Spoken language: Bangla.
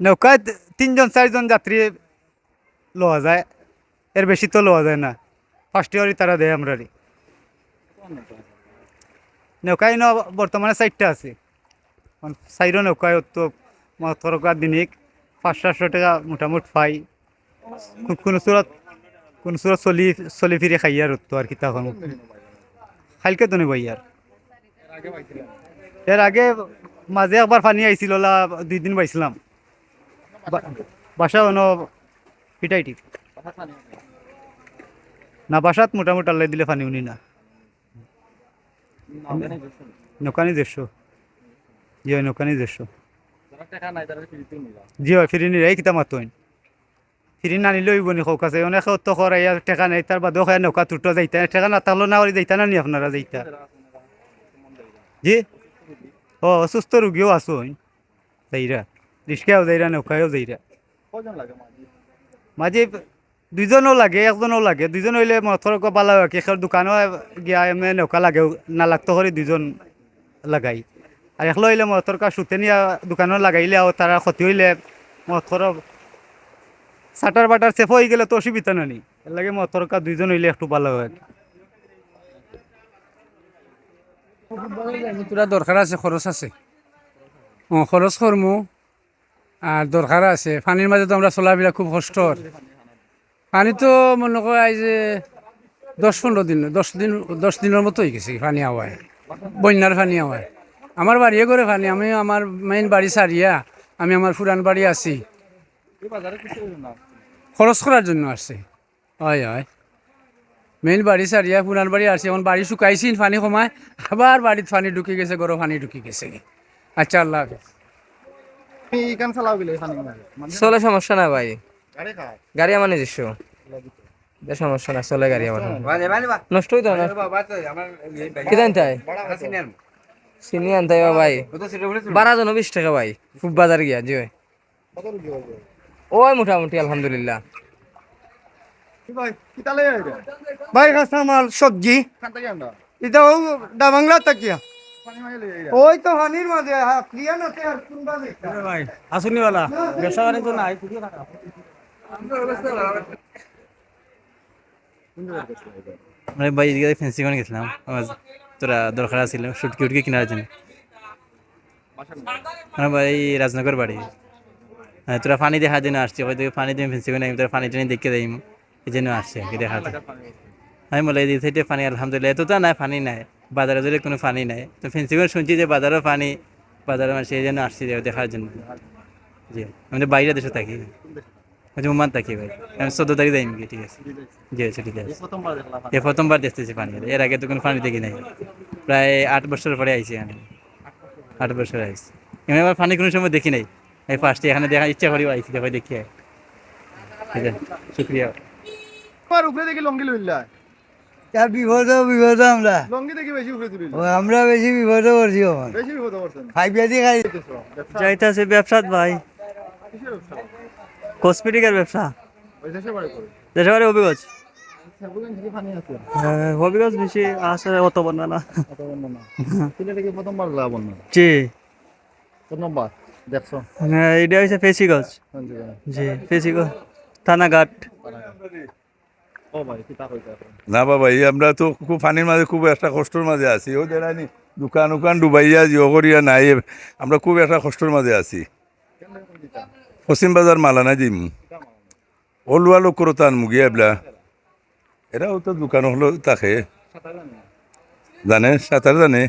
নৌকায় তিনজন, চারজন যাত্রী লওয়া যায়। এর বেশি তো লওয়া যায় না। ফার্স্ট ইয়ারই তারা দেয় আমরা নৌকায় ন, বর্তমানে চারটা আছে। চাইরো নৌকায় তো মতরকার দিনিক পাঁচ সাতশো টাকা মোটামুটি পাই। কোনো সুরত কোনো সুরত চলি চলি ফিরে খাই আর তো আর কি তখন। খাইলকে তো নেব আর এর আগে মাঝে একবার পানি আইছিল দুই দিন পাইছিলাম বাসা অন পিটাইটি। না, বাসাত মোটামুটি আল্লাহ দিলে পানি উনি না। নৌকানি দেড়শো জি হয়, নৌকানি দেড়শো নিলা জি হয় ফিরি নিরাই কিতা মাতইন ফিরি না নিলেও ইবনি হোক আছে। অনেক তো করাই টেকা নেই তার বাদেও খায় নৌকা তুটো যাইতা টেকা না তাহলে না যাইতা না নি, আপনারা যাইতা? জি? ও অসুস্থ রুগীও আছো যাইরা রিক্সাও যাইরা নৌকায়ও যাইরা মাঝি দুইজনও লাগে একজনও লাগে দুইজন হইলে মথর বালা কি খের দোকানও গিয়া এমনি নৌকা লাগে না লাগতো করে দুইজন লাগাই। আর একলো হইলে মথর কা সুতে নিয়া দোকানও লাগাইলে আর তারা ক্ষতি হইলে মথর সাটার বাটার সেফ হয়ে গেলে তো অসুবিধা নানি। এর লাগে মথর কা দুইজন হইলে একটু ভালো হয় তোরা দরকার আছে, খরচ আছে। ও খরচ করমু আর দরকার আছে। পানির মাঝে তো আমরা চলাফেরা খুব কষ্টর পানি তো মনে এই যে দশ পনেরো দিন, দশ দিন, দশ দিনের মতো হয়ে গেছে পানি আওয়ায় বন্যার পানি আওয়ায় আমার বাড়িয়ে করে পানি। আমি আমার মেইন বাড়ি সারিয়া আমি আমার পুরান বাড়ি আছি। খরচ করার জন্য আসছে হয় হয়। মেইন বাড়ি সারিয়া পুরান বাড়ি আসছে এখন বাড়ি শুকাইছি পানি কমায় আবার বাড়িতে পানি ঢুকে গেছে গরম পানি ঢুকে গেছে। আচ্ছা আল্লাহ হাফেজ। মানে চলে সমস্যা না ভাই। গাড়ি আমার নিজস্ব। সমস্যা না চলে গাড়ি আমার নষ্ট। হইতো না কি হয় চিনি আনতে হয় ভাই। বারো জন বিশ টাকা ভাই খুব বাজার গিয়া জি ওই মোটামুটি আলহামদুলিল্লাহ। ভাই সবজি। আমরা এটা ও ডাবাংলা তাকিয়া ওই তো হানির মাঝে ক্লিয়ার নতে আর কোনবা দেখতা ভাই আসুনিওয়ালা ব্যবসা বাণিজ্য নাই মানে ভাই এদিকে ফেন্সি করে গেছিলাম আমার তোরা দরকার আছিল উটকি কেনার জন্য। মানে ভাই রাজনগর বাড়ি। হ্যাঁ তোরা পানি দেখা জন্য আসছে হয়তো পানি দিয়ে ফেন্সি করে তোরা পানি টানি দেখে দেয় এই জন্য আসছে আর। আমি বলে, এই সাইডে পানি, আলহামদুলিল্লাহ। তো নাই, পানি নাই। বাজারে যদি কোনো পানি নাই, তো ফেন্সি করে শুনছি যে বাজারও পানি। বাজারে মানে সেই জন্য আসছি দেখার জন্য। জি, আমি বাইরে দেশে থাকি। ওমান থাকি ভাই। আমি চোদ্দ তারিখ যাইম কি ঠিক আছে? জি আচ্ছা ঠিক আছে। এ প্রথমবার দেখতেছি পানি। এর আগে তো কোনো পানি দেখি নাই। প্রায় আট বছর পরে আইছি আমি। আট বছর আইছি। এমনি আমার পানি কোনো সময় দেখি নাই। এই ফার্স্টে এখানে দেখা ইচ্ছা করি আইছি, দেখো দেখি। ঠিক আছে? শুক্রিয়া। উপরে দেখি লঙ্গি লইলা বিপদ বিপদ আমরা। লঙ্গি দেখি বেশি উপরে তুলিল। আমরা বেশি বিপদে আমার বেশি বিপদ করছেন খাই ব্যবসাত ভাই। কসমেটিকের ব্যবসা। দেশে বাড়ি করে দেশে বাড়ি হবিগঞ্জ। বেশি অত বন্যা না। প্রথমবার লাভ জি। প্রথমবার দেখছ? হ্যাঁ এটা হচ্ছে ফেসিগঞ্জ। জি ফেসিগঞ্জ থানাঘাট। না বাবা এই আমরা তো খুব পানির মাঝে খুব একটা কষ্টের মাঝে আছি। ও দেখানি দোকান উকান ডুবাইয়া জিও করিয়া নাই আমরা খুব একটা কষ্টের মাঝে আছি। পশ্চিম বাজার মালানা দিম। ওলুয়া লোক করো তান মুগিয়া এবলা। এরাও তো দোকান হলো তাকে। জানে। সাঁতার জানে?